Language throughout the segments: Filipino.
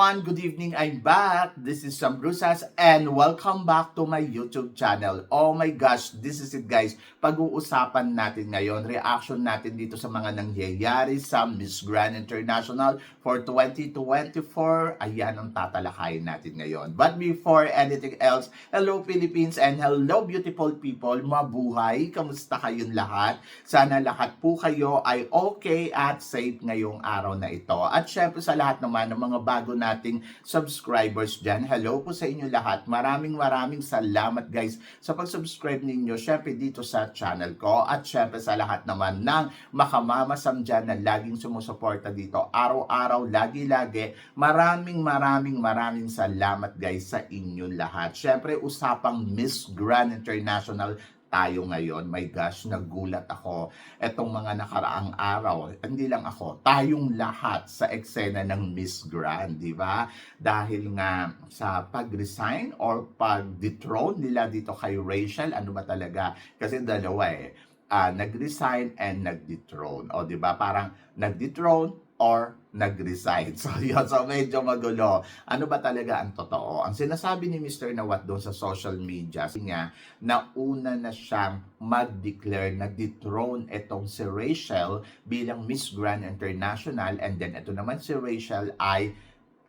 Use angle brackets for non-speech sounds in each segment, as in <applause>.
Everyone! Good evening! I'm back! This is Sam Brusas and welcome back to my YouTube channel. Oh my gosh, this is it guys. Pag-uusapan natin ngayon, reaction natin dito sa mga nangyayari sa Miss Grand International for 2024. Ayan ang tatalakayin natin ngayon. But before anything else, hello Philippines and hello beautiful people. Mabuhay! Kamusta kayong lahat? Sana lahat po kayo ay okay at safe ngayong araw na ito. At syempre sa lahat naman ng mga bago nating subscribers dyan, hello po sa inyo lahat. Maraming maraming salamat guys sa pag-subscribe ninyo syempre dito sa channel ko. At syempre sa lahat naman ng makamamasam dyan na laging sumusuporta dito araw-araw, lagi-lagi. Maraming maraming maraming salamat guys sa inyo lahat. Syempre usapang Miss Grand International tayo ngayon. My gosh, nagulat ako. Etong mga nakaraang araw, hindi lang ako, tayong lahat sa eksena ng Miss Grand, di ba? Dahil nga sa pag-resign or pag-dethrone nila dito kay Rachel, ano ba talaga? Kasi dalawa eh. Ah, nag-resign and nag-dethrone. O, di ba? Parang nag-dethrone or nag-resign. <laughs> So, yun. So, medyo magulo. Ano ba talaga ang totoo? Ang sinasabi ni Mr. Nawat doon sa social media, nga, nauna na siyang mag-declare na dethrone itong si Rachel bilang Miss Grand International and then ito naman si Rachel ay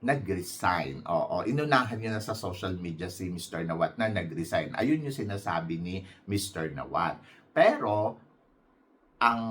nag-resign. Oo, inunahan niya na sa social media si Mr. Nawat na nag-resign. Ayun yung sinasabi ni Mr. Nawat. Pero, ang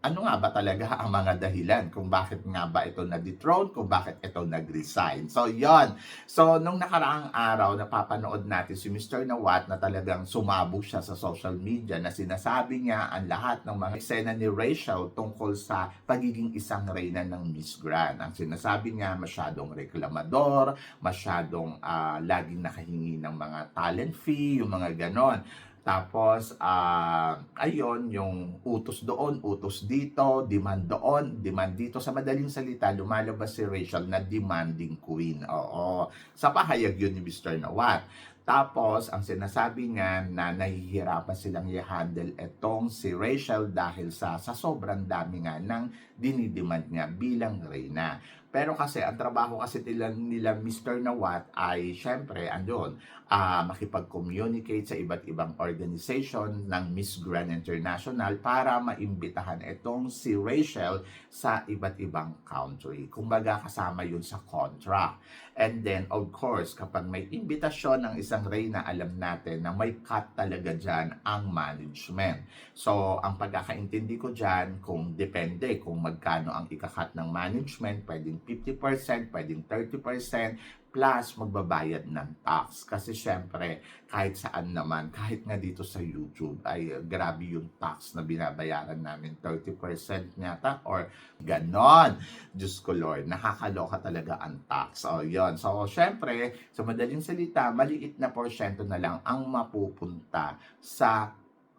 ano nga ba talaga <laughs> ang mga dahilan kung bakit nga ba ito na-dethrone, kung bakit ito nag-resign. So, yon So, nung nakaraang araw, napapanood natin si Mr. Nawat na talagang sumabog siya sa social media na sinasabi niya ang lahat ng mga eksena ni Rachel tungkol sa pagiging isang reyna ng Miss Grand. Ang sinasabi niya, masyadong reklamador, masyadong ah, laging nakahingi ng mga talent fee, yung mga ganon. Tapos, ah, ayun, yung utos doon, utos dito, demand doon, demand dito. Sa madaling salita, lumalabas si Rachel na demanding queen. Oo. Sa pahayag yun ni Mr. Nawat. Tapos, ang sinasabi niya na nahihirapan silang i-handle etong si Rachel dahil sa, sa sobrang dami nga ng dinidemand niya bilang reyna. Pero kasi, ang trabaho kasi nila, nila Mr. Nawat ay, syempre, andun, ah makipag-communicate sa iba't ibang organization ng Miss Grand International para maimbitahan itong si Rachel sa iba't ibang country. Kumbaga, kasama yun sa contract. And then, of course, kapag may imbitasyon ng isang reyna, alam natin na may cut talaga dyan ang management. So, ang pagkakaintindi ko dyan, kung depende kung magkano ang ikakat ng management, pwedeng 50%, pwedeng 30%, plus magbabayad ng tax. Kasi syempre, kahit saan naman, kahit nga dito sa YouTube, ay uh, grabe yung tax na binabayaran namin, 30% yata, or ganon. Diyos ko Lord, nakakaloka talaga ang tax. O yun. So, syempre, sa madaling salita, maliit na porsyento na lang ang mapupunta sa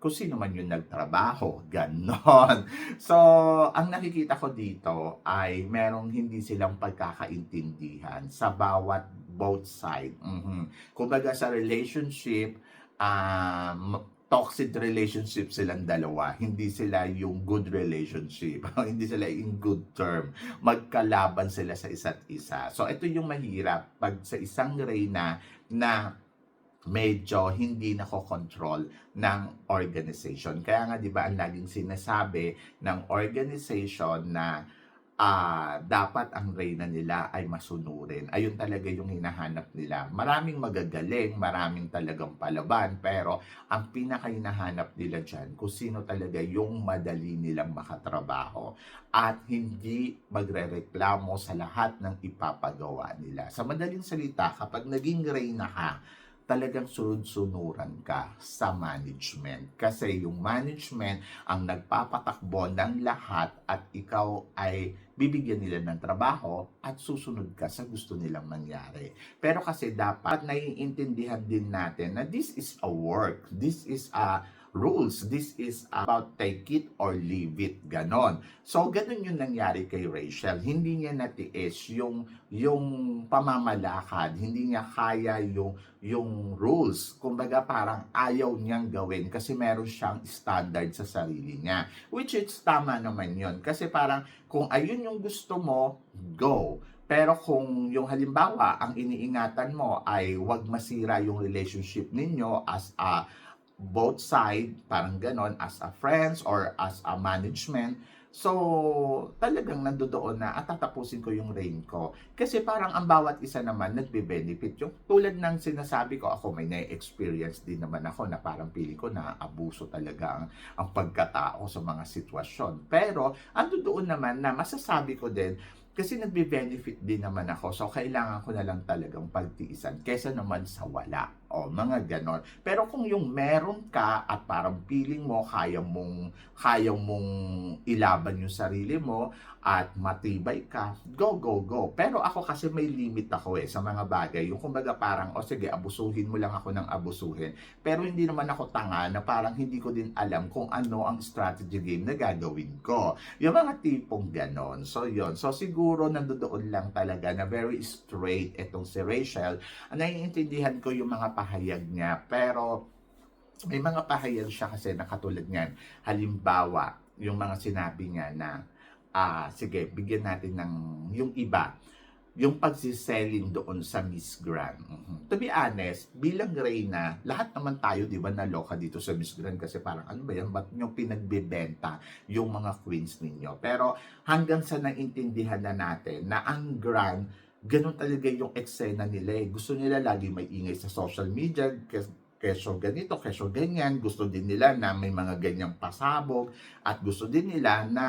kung sino man yung nagtrabaho, ganon. <laughs> So, ang nakikita ko dito ay merong hindi silang pagkakaintindihan sa bawat both side. Mhm. Kumbaga sa relationship, um, toxic relationship silang dalawa. Hindi sila yung good relationship. <laughs> hindi sila in good term. Magkalaban sila sa isa't isa. So, ito yung mahirap pag sa isang reyna na medyo hindi nakokontrol ng organization. Kaya nga 'di ba ang laging sinasabi ng organization na ah, dapat ang reyna nila ay masunurin. Ayun talaga yung hinahanap nila. Maraming magagaling, maraming talagang palaban, pero ang pinakahinahanap nila dyan kung sino talaga yung madali nilang makatrabaho at hindi magrereklamo sa lahat ng ipapagawa nila. Sa madaling salita, kapag naging reyna ka, talagang sunod-sunuran ka sa management. Kasi yung management ang nagpapatakbo ng lahat at ikaw ay bibigyan nila ng trabaho at susunod ka sa gusto nilang mangyari. Pero kasi dapat naiintindihan din natin na this is a work. This is a rules. This is about take it or leave it. Ganon. So, ganun yung nangyari kay Rachel. Hindi niya natiis yung, yung pamamalakad. Hindi niya kaya yung, yung rules. Kumbaga, parang ayaw niyang gawin kasi meron siyang standard sa sarili niya. Which is tama naman yon Kasi parang kung ayun yung gusto mo, go. Pero kung yung halimbawa, ang iniingatan mo ay wag masira yung relationship ninyo as a both side, parang ganon, as a friends or as a management, So, talagang nandoon na at tatapusin ko yung reign ko. Kasi parang ang bawat isa naman nagbe-benefit. Yung tulad ng sinasabi ko, ako may na-experience din naman ako na parang pili ko na abuso talaga ang, ang pagkatao sa mga sitwasyon. Pero, ando doon naman na masasabi ko din, kasi nagbe-benefit din naman ako. So, kailangan ko na lang talagang pagtiisan kesa naman sa wala. O, mga ganon. Pero kung yung meron ka at parang feeling mo, kaya mong, kaya mong ilaban yung sarili mo at matibay ka, go, go, go. Pero ako kasi may limit ako eh sa mga bagay. Yung kumbaga parang, o sige, abusuhin mo lang ako ng abusuhin. Pero hindi naman ako tanga na parang hindi ko din alam kung ano ang strategy game na gagawin ko. Yung mga tipong ganon. So, yon So, siguro nandoon lang talaga na very straight itong si Rachel. Naiintindihan ko yung mga pahayag niya. Pero, may mga pahayag siya kasi na katulad niyan. Halimbawa, yung mga sinabi niya na, ah, sige, bigyan natin ng yung iba yung pagsiselling doon sa Miss Grand. Mhm. To be honest, bilang Reyna, lahat naman tayo, di ba, naloka dito sa Miss Grand kasi parang ano ba yan, ba't nyo pinagbebenta yung mga queens ninyo? Pero hanggang sa naintindihan na natin na ang Grand, ganun talaga yung eksena nila eh. Gusto nila lagi may ingay sa social media, kes- keso ganito, keso ganyan. Gusto din nila na may mga ganyang pasabog at gusto din nila na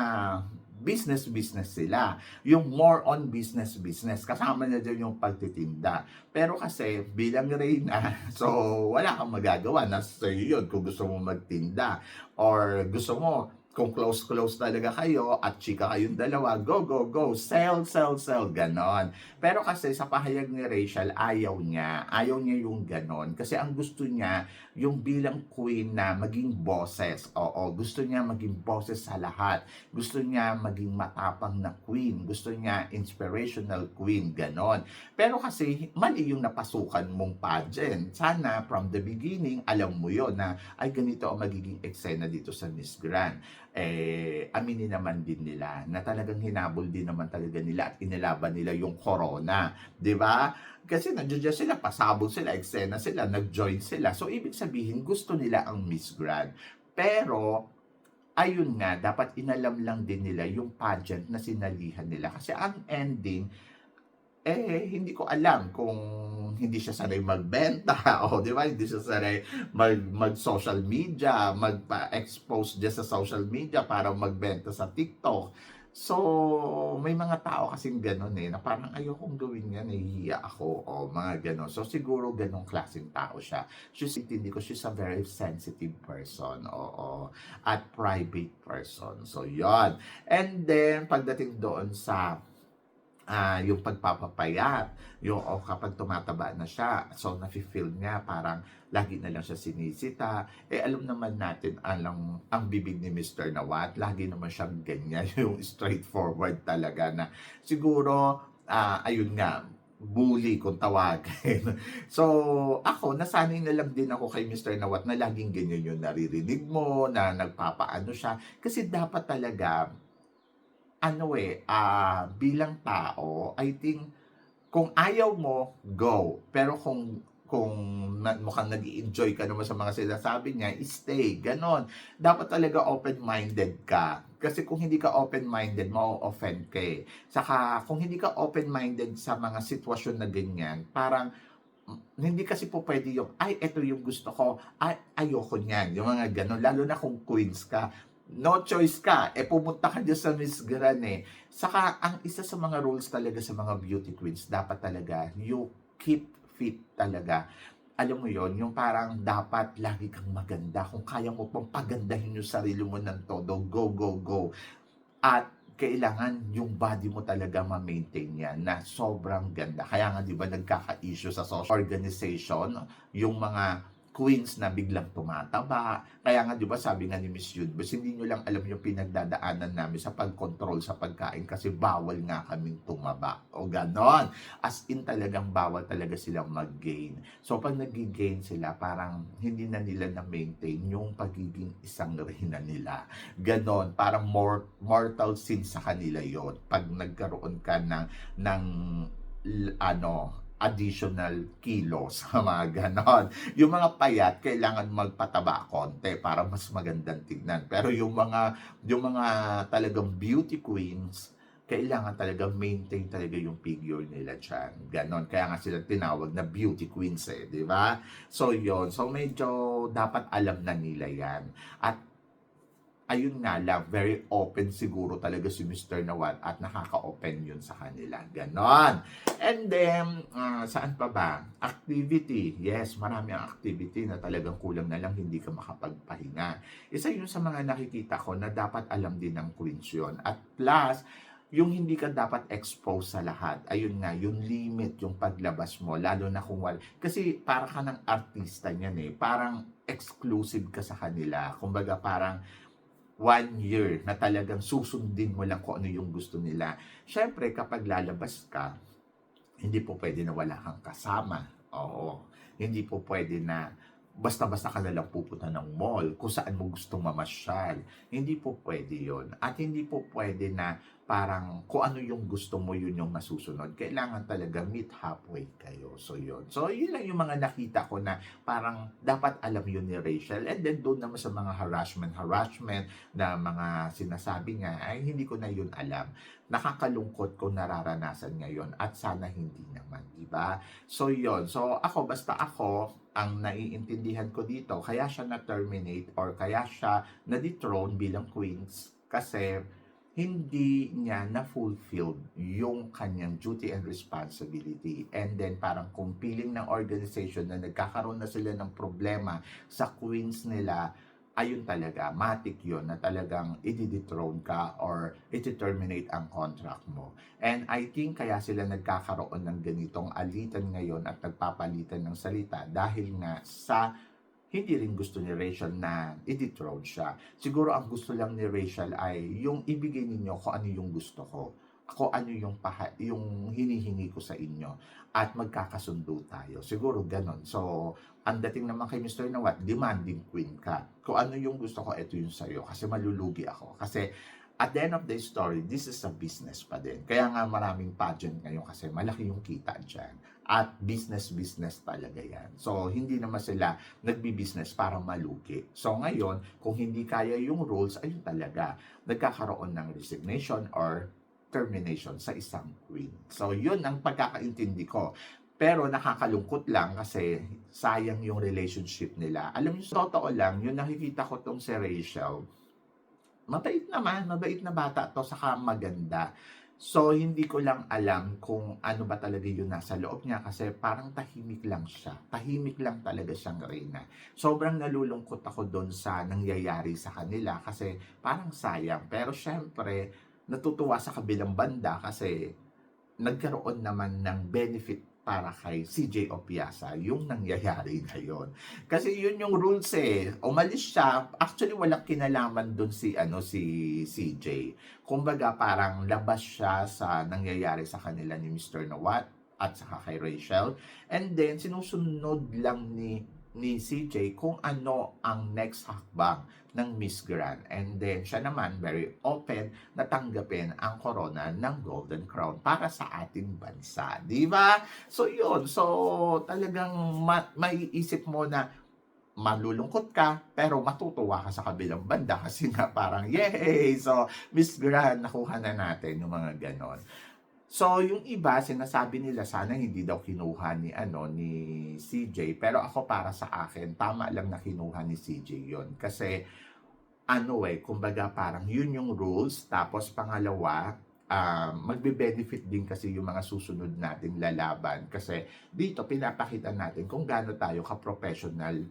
business business sila. Yung more on business business. Kasama na dyan yung pagtitinda. Pero kasi bilang Reyna, <laughs> so wala kang magagawa. Nasa sa'yo yun kung gusto mo magtinda. Or gusto mo, kung close-close talaga kayo at chika kayong dalawa, go, go, go, sell, sell, sell, ganon. Pero kasi sa pahayag ni Rachel, ayaw niya. Ayaw niya yung ganon. Kasi ang gusto niya, yung bilang queen na maging bosses. Oo, gusto niya maging bosses sa lahat. Gusto niya maging matapang na queen. Gusto niya inspirational queen, ganon. Pero kasi mali yung napasukan mong pageant. Sana from the beginning, alam mo yon na ay ganito ang magiging eksena dito sa Miss Grand eh, aminin naman din nila na talagang hinabol din naman talaga nila at inilaban nila yung corona. ba? Kasi nandiyan sila, pasabog sila, eksena sila, nag-join sila. So, ibig sabihin, gusto nila ang Miss Grand. Pero, ayun nga, dapat inalam lang din nila yung pageant na sinalihan nila. Kasi ang ending, eh, hindi ko alam kung hindi siya sanay magbenta <laughs> o di ba? Hindi siya sanay mag, mag social media magpa-expose diya sa social media para magbenta sa TikTok. So may mga tao kasing ganun eh na parang ayokong gawin yan nahihiya ako o mga ganun. So siguro ganong klaseng tao siya. She's hindi ko she's a very sensitive person oo at private person. So yon and then pagdating doon sa ah, yung pagpapapayat, yung o kapag tumataba na siya, so nafe-feel niya parang lagi na lang siya sinisita. Eh alam naman natin alam ang bibig ni Mr. Nawat, lagi naman siyang ganyan, <laughs> yung straightforward talaga na siguro ah, ayun nga bully kung tawagin. <laughs> so, ako, nasanay na lang din ako kay Mr. Nawat na laging ganyan yung naririnig mo, na nagpapaano siya. Kasi dapat talaga, ano eh, ah, bilang tao, I think, kung ayaw mo, go. Pero kung kung mukhang nag enjoy ka naman sa mga sinasabi niya, stay. Ganon. Dapat talaga open-minded ka. Kasi kung hindi ka open-minded, ma-offend ka eh. Saka, kung hindi ka open-minded sa mga sitwasyon na ganyan, parang, mm, hindi kasi po pwede yung, ay, ito yung gusto ko, ay, ayoko niyan. Yung mga ganon. Lalo na kung queens ka no choice ka, eh pumunta ka dyan sa Miss Grand eh. Saka, ang isa sa mga rules talaga sa mga beauty queens, dapat talaga, you keep fit talaga. Alam mo yon yung parang dapat lagi kang maganda. Kung kaya mo pang pagandahin yung sarili mo ng todo, go, go, go. At kailangan yung body mo talaga ma-maintain yan na sobrang ganda. Kaya nga, di ba, nagkaka-issue sa social organization, yung mga queens na biglang tumataba. Kaya nga, di ba, sabi nga ni Miss Yudbus, hindi nyo lang alam yung pinagdadaanan namin sa pagkontrol sa pagkain kasi bawal nga kaming tumaba. O ganon. As in talagang bawal talaga silang mag-gain. So, pag nag-gain sila, parang hindi na nila na-maintain yung pagiging isang reyna nila. Ganon. Parang more, mortal sin sa kanila yon Pag nagkaroon ka ng, ng ano, additional kilos, <laughs> mga ganon. Yung mga payat, kailangan magpataba konti para mas magandang tignan. Pero yung mga, yung mga talagang beauty queens, kailangan talaga maintain talaga yung figure nila dyan. Ganon. Kaya nga sila tinawag na beauty queens eh, di ba? So, yon So, medyo dapat alam na nila yan. At ayun nga lang, very open siguro talaga si Mr. Nawat at nakaka-open yun sa kanila. Ganon. And then, ah, saan pa ba? Activity. Yes, marami ang activity na talagang kulang na lang hindi ka makapagpahinga. Isa yun sa mga nakikita ko na dapat alam din ng queens yun. At plus, yung hindi ka dapat expose sa lahat. Ayun nga, yung limit, yung paglabas mo, lalo na kung wala. Kasi para ka ng artista niyan eh. Parang exclusive ka sa kanila. Kumbaga parang one year na talagang susundin mo lang kung ano yung gusto nila. Siyempre, kapag lalabas ka, hindi po pwede na wala kang kasama. Oo. Hindi po pwede na basta-basta ka na lang pupunta ng mall kung saan mo gustong mamasyal. Hindi po pwede yon At hindi po pwede na parang kung ano yung gusto mo, yun yung masusunod. Kailangan talaga meet halfway kayo. So, yun. So, yun lang yung mga nakita ko na parang dapat alam yun ni Rachel. And then, doon naman sa mga harassment, harassment na mga sinasabi nga, ay hindi ko na yun alam. Nakakalungkot kung nararanasan ngayon at sana hindi naman, di ba? So, yun. So, ako, basta ako, ang naiintindihan ko dito, kaya siya na-terminate or kaya siya na-dethrone bilang queens kasi hindi niya na-fulfilled yung kanyang duty and responsibility. And then parang kung piling ng organization na nagkakaroon na sila ng problema sa queens nila, ayun talaga, matik yun na talagang i-dethrone ka or i-terminate ang contract mo. And I think kaya sila nagkakaroon ng ganitong alitan ngayon at nagpapalitan ng salita dahil nga sa hindi rin gusto ni Rachel na i-dethrone siya. Siguro ang gusto lang ni Rachel ay yung ibigay ninyo kung ano yung gusto ko. Ako ano yung paha, yung hinihingi ko sa inyo at magkakasundo tayo. Siguro ganon. So, ang dating naman kay Mr. Nawat, demanding queen ka. Kung ano yung gusto ko, ito yung sa'yo. Kasi malulugi ako. Kasi at the end of the story, this is a business pa din. Kaya nga maraming pageant ngayon kasi malaki yung kita dyan. At business-business talaga yan. So, hindi naman sila nagbi-business para malugi. So, ngayon, kung hindi kaya yung rules, ayun talaga, nagkakaroon ng resignation or termination sa isang queen. So, yun ang pagkakaintindi ko. Pero nakakalungkot lang kasi sayang yung relationship nila. Alam niyo, totoo lang, yung nakikita ko tong si Rachel, mabait naman, mabait na bata to, saka maganda. So, hindi ko lang alam kung ano ba talaga yung nasa loob niya kasi parang tahimik lang siya. Tahimik lang talaga siyang reyna. Sobrang nalulungkot ako doon sa nangyayari sa kanila kasi parang sayang. Pero syempre, natutuwa sa kabilang banda kasi nagkaroon naman ng benefit para kay CJ Opiasa yung nangyayari ngayon. Kasi yun yung rules eh. Umalis siya, actually walang kinalaman doon si ano si CJ. Kumbaga parang labas siya sa nangyayari sa kanila ni Mr. Nawat at saka kay Rachel. And then sinusunod lang ni ni CJ kung ano ang next hakbang ng Miss Grand. And then siya naman very open na tanggapin ang corona ng Golden Crown para sa ating bansa. Di ba? So yun. So talagang ma- maiisip mo na malulungkot ka, pero matutuwa ka sa kabilang banda <laughs> kasi nga parang, yay! So, Miss Grand, nakuha na natin yung mga ganon. So, yung iba, sinasabi nila sana hindi daw kinuha ni, ano, ni CJ. Pero ako para sa akin, tama lang na kinuha ni CJ yon Kasi, ano eh, kumbaga parang yun yung rules. Tapos pangalawa, uh, magbe-benefit din kasi yung mga susunod nating lalaban. Kasi dito, pinapakita natin kung gaano tayo ka-professional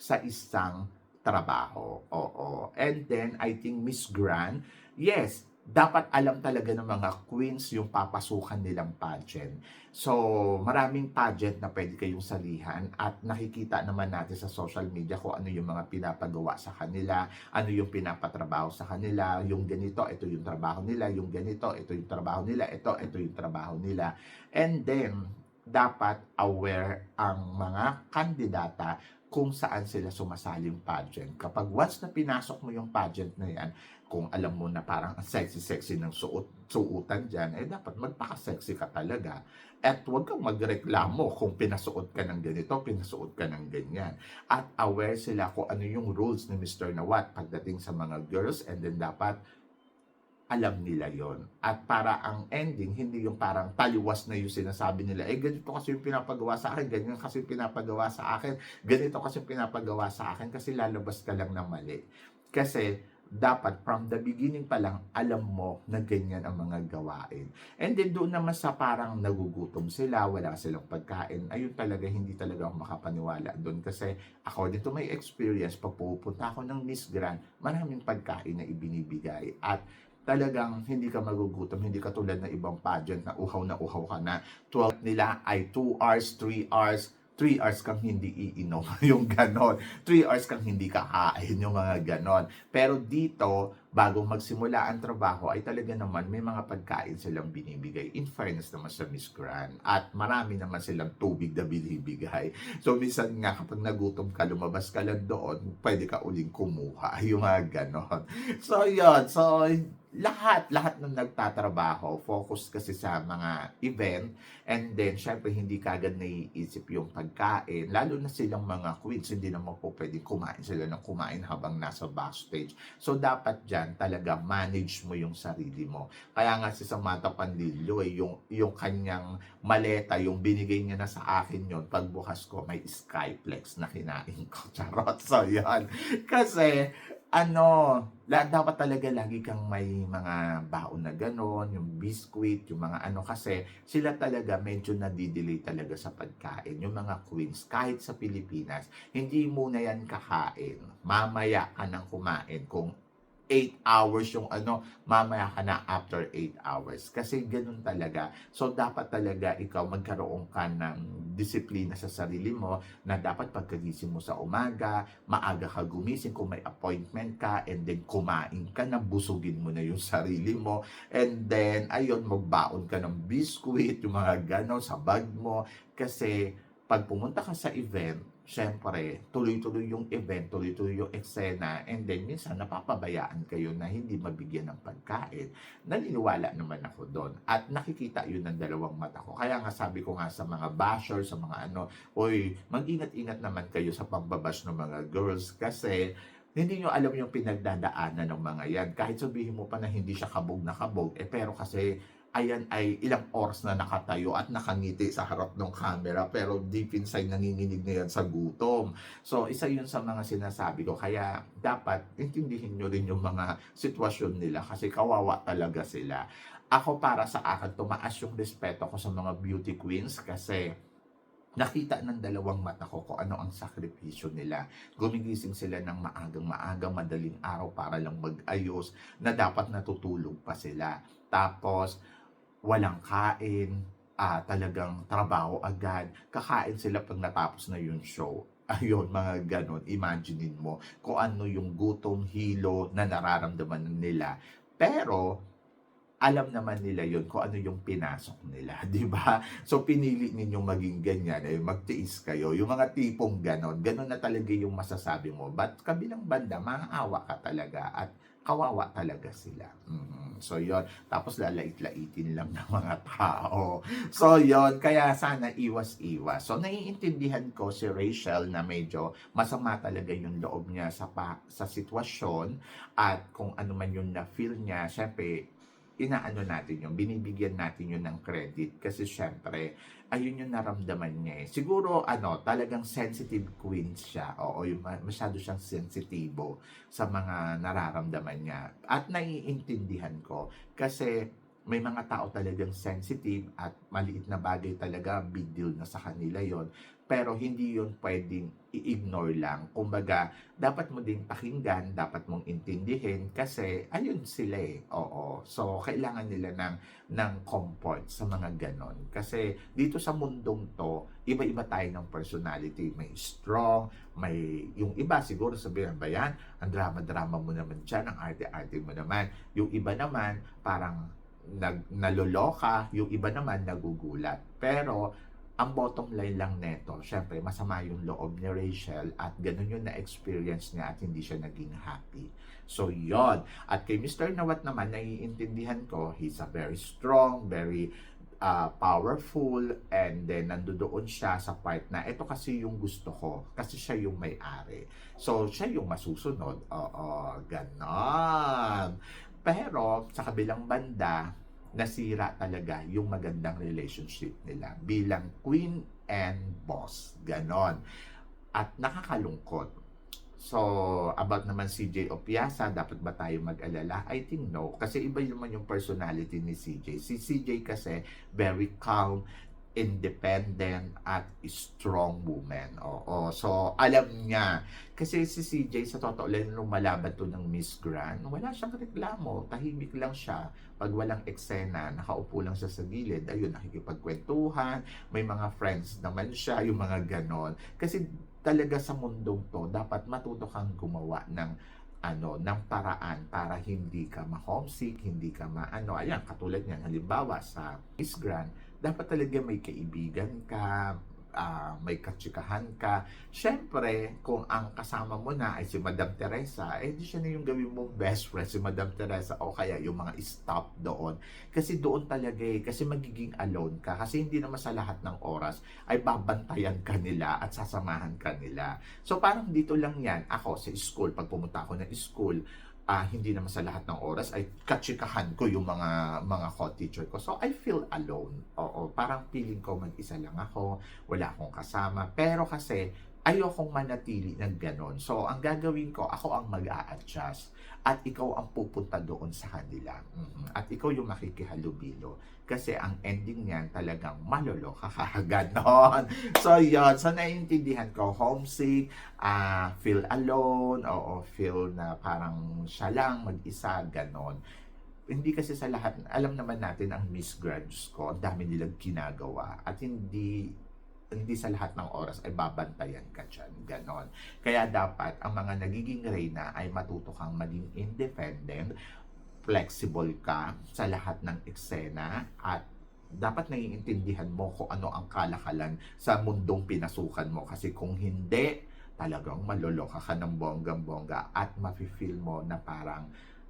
sa isang trabaho. Oo. And then, I think Miss Gran, yes, dapat alam talaga ng mga queens yung papasukan nilang pageant. So, maraming pageant na pwede kayong salihan at nakikita naman natin sa social media kung ano yung mga pinapagawa sa kanila, ano yung pinapatrabaho sa kanila, yung ganito, ito yung trabaho nila, yung ganito, ito yung trabaho nila, ito, ito yung trabaho nila. And then, dapat aware ang mga kandidata kung saan sila sumasaling pageant. Kapag once na pinasok mo yung pageant na yan, kung alam mo na parang ang sexy-sexy ng suot, suotan dyan, eh dapat magpaka-sexy ka talaga. At huwag kang magreklamo kung pinasuot ka ng ganito, pinasuot ka ng ganyan. At aware sila kung ano yung rules ni Mr. Nawat pagdating sa mga girls and then dapat alam nila yon At para ang ending, hindi yung parang taliwas na yung sinasabi nila, eh ganito kasi yung pinapagawa sa akin, ganyan kasi yung pinapagawa sa akin, ganito kasi yung pinapagawa sa akin kasi lalabas ka lang na mali. Kasi dapat from the beginning pa lang alam mo na ganyan ang mga gawain. And then doon naman sa parang nagugutom sila, wala silang pagkain, ayun talaga hindi talaga ako makapaniwala doon. Kasi according to my experience, pag pupunta ako ng Miss Grand, maraming pagkain na ibinibigay. At talagang hindi ka magugutom, hindi ka tulad ng ibang pageant na uhaw na uhaw ka na. 12 nila ay 2 hours, 3 hours, 3 hours kang hindi iinom, <laughs> yung ganon. 3 hours kang hindi kakain, yung mga ganon. Pero dito, bago magsimula ang trabaho, ay talaga naman may mga pagkain silang binibigay. In fairness naman sa Miss Grand. At marami naman silang tubig na binibigay. So, minsan nga kapag nagutom ka, lumabas ka lang doon, pwede ka uling kumuha. <laughs> Yung mga ganon. So, yun. So, lahat, lahat ng nagtatrabaho, focus kasi sa mga event, and then, syempre, hindi kagad naiisip yung pagkain, lalo na silang mga queens, hindi naman po pwedeng kumain sila ng kumain habang nasa backstage. So, dapat dyan, talaga, manage mo yung sarili mo. Kaya nga si Samantha Panlilio, eh, yung, yung kanyang maleta, yung binigay niya na sa akin yon pagbukas ko, may Skyplex na kinain ko. <laughs> Charot. So, yan. Kasi, ano, la, dapat talaga lagi kang may mga baon na ganon, yung biscuit, yung mga ano, kasi sila talaga medyo nadidelay talaga sa pagkain. Yung mga queens, kahit sa Pilipinas, hindi muna yan kakain. Mamaya ka nang kumain kung 8 hours yung ano, mamaya ka na after 8 hours. Kasi ganun talaga. So, dapat talaga ikaw magkaroon ka ng disiplina sa sarili mo na dapat pagkagising mo sa umaga, maaga ka gumising kung may appointment ka, and then kumain ka na, busugin mo na yung <laughs> sarili mo, and then, ayun, magbaon ka ng biscuit, yung mga ganon sa bag mo, kasi pag pumunta ka sa event, syempre, tuloy-tuloy yung event, tuloy-tuloy yung eksena, and then minsan napapabayaan kayo na hindi mabigyan ng pagkain. Naniniwala naman ako doon. At nakikita yun ng dalawang mata ko. Kaya nga sabi ko nga sa mga basher, sa mga ano, oy, mag-ingat-ingat naman kayo sa pambabash ng mga girls kasi hindi nyo alam yung pinagdadaanan ng mga yan. Kahit sabihin mo pa na hindi siya kabog na kabog, eh pero kasi ayan ay ilang oras na nakatayo at nakangiti sa harap ng camera pero deep inside nanginginig na yan sa gutom. So isa yun sa mga sinasabi ko kaya dapat intindihin nyo rin yung mga sitwasyon nila kasi kawawa talaga sila. Ako para sa akin tumaas yung respeto ko sa mga beauty queens kasi nakita ng dalawang mata ko kung ano ang sakripisyo nila. Gumigising sila ng maagang maaga, madaling araw para lang mag-ayos na dapat natutulog pa sila. Tapos, walang kain, ah, talagang trabaho agad. Kakain sila pag natapos na yung show. <laughs> Ayun, mga ganon. Imaginein mo kung ano yung gutom, hilo na nararamdaman nila. Pero, alam naman nila yon kung ano yung pinasok nila, <laughs> di ba? So pinili ninyong maging ganyan, eh, magtiis kayo. Yung mga tipong ganon, ganon na talaga yung masasabi mo. But kabilang banda, maawa ka talaga at kawawa talaga sila. Mhm. So yon Tapos lalait-laitin lang ng mga <laughs> tao. So yon Kaya sana iwas-iwas. So naiintindihan ko si Rachel na medyo masama talaga yung loob niya sa, pa, sa sitwasyon at kung ano man yung na-feel niya. Siyempre, inaano natin yun, binibigyan natin yun ng credit kasi syempre, ayun yung naramdaman niya eh. Siguro, ano, talagang sensitive queen siya. Oo, yung ma- masyado siyang sensitibo sa mga nararamdaman niya. At naiintindihan ko kasi may mga tao talagang sensitive at maliit na bagay talaga, big deal na sa kanila yon pero hindi yon pwedeng i-ignore lang. Kumbaga, dapat mo ding pakinggan, dapat mong intindihin kasi ayun sila eh. Oo. So, kailangan nila ng, ng comfort sa mga ganon. Kasi dito sa mundong to, iba-iba tayo ng personality. May strong, may yung iba siguro sabihin ba yan, ang drama-drama mo naman dyan, ang arte-arte mo naman. Yung iba naman, parang nag, naloloka, yung iba naman nagugulat. Pero, ang bottom line lang neto, syempre masama yung loob ni Rachel at ganun yung na-experience niya at hindi siya naging happy. So, yon At kay Mr. Nawat naman, naiintindihan ko, he's a very strong, very uh, powerful, and then nandoon siya sa part na ito kasi yung gusto ko, kasi siya yung may-ari. So, siya yung masusunod. Oo, ganon. Pero, sa kabilang banda, nasira talaga yung magandang relationship nila bilang queen and boss. Ganon. At nakakalungkot. So, about naman CJ Opiasa, dapat ba tayo mag-alala? I think no. Kasi iba naman yung personality ni CJ. Si CJ kasi very calm, independent at strong woman. Oo. So, alam niya. Kasi si CJ, sa totoo lang, nung malaban to ng Miss Grand, wala siyang reklamo. Tahimik lang siya. Pag walang eksena, nakaupo lang siya sa gilid. Ayun, nakikipagkwentuhan. May mga friends naman siya, yung mga ganon. Kasi talaga sa mundong to, dapat matuto kang gumawa ng ano, ng paraan para hindi ka ma-homesick, hindi ka ma-ano. Ayan, katulad niyan, halimbawa sa Miss Grand, dapat talaga may kaibigan ka, ah, may katsikahan ka. Siyempre, kung ang kasama mo na ay si Madam Teresa, eh di siya na yung gawin mong best friend, si Madam Teresa, o kaya yung mga stop doon. Kasi doon talaga eh, kasi magiging alone ka. Kasi hindi naman sa lahat ng oras ay babantayan ka nila at sasamahan ka nila. So parang dito lang yan, ako sa school, pag pumunta ako ng school, ah hindi naman sa lahat ng oras ay katsikahan ko yung mga mga co-teacher ko. So I feel alone. Oo, parang feeling ko mag-isa lang ako, wala akong kasama. Pero kasi ayokong manatili ng ganon. So ang gagawin ko, ako ang mag-a-adjust at ikaw ang pupunta doon sa kanila. Mhm. At ikaw yung makikihalubilo. Kasi ang ending niyan talagang maloloka ka. <laughs> So yun, so naiintindihan ko, homesick, ah feel alone, oo, feel na parang siya lang, mag-isa, ganon. Hindi kasi sa lahat, alam naman natin ang Miss Grads ko, ang dami nilang ginagawa at hindi hindi sa lahat ng oras ay babantayan ka dyan. Ganon. Kaya dapat ang mga nagiging reyna ay matuto kang maging independent, flexible ka sa lahat ng eksena at dapat naiintindihan mo kung ano ang kalakalan sa mundong pinasukan mo. Kasi kung hindi, talagang maloloka ka ng bonggang-bongga at mafe-feel mo na parang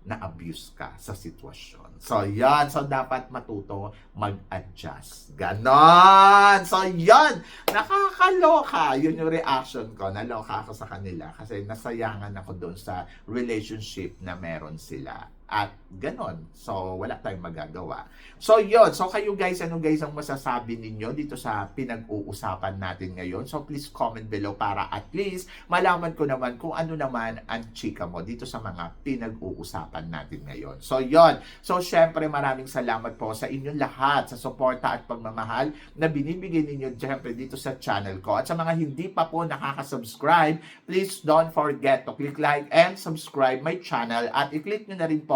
na-abuse ka sa sitwasyon. So, yan. So, dapat matuto mag-adjust. Ganon! So, yan! Nakakaloka! Yun yung reaction ko. Naloka ako sa kanila kasi nasayangan ako doon sa relationship na meron sila. At ganon. So, wala tayong magagawa. So, yun. So, kayo guys, ano guys ang masasabi ninyo dito sa pinag-uusapan natin ngayon? So, please comment below para at least malaman ko naman kung ano naman ang chika mo dito sa mga pinag-uusapan natin ngayon. So, yun. So, syempre, maraming salamat po sa inyong lahat sa suporta at pagmamahal na binibigay ninyo syempre dito sa channel ko. At sa mga hindi pa po nakaka-subscribe, please don't forget to click like and subscribe my channel at i-click nyo na rin po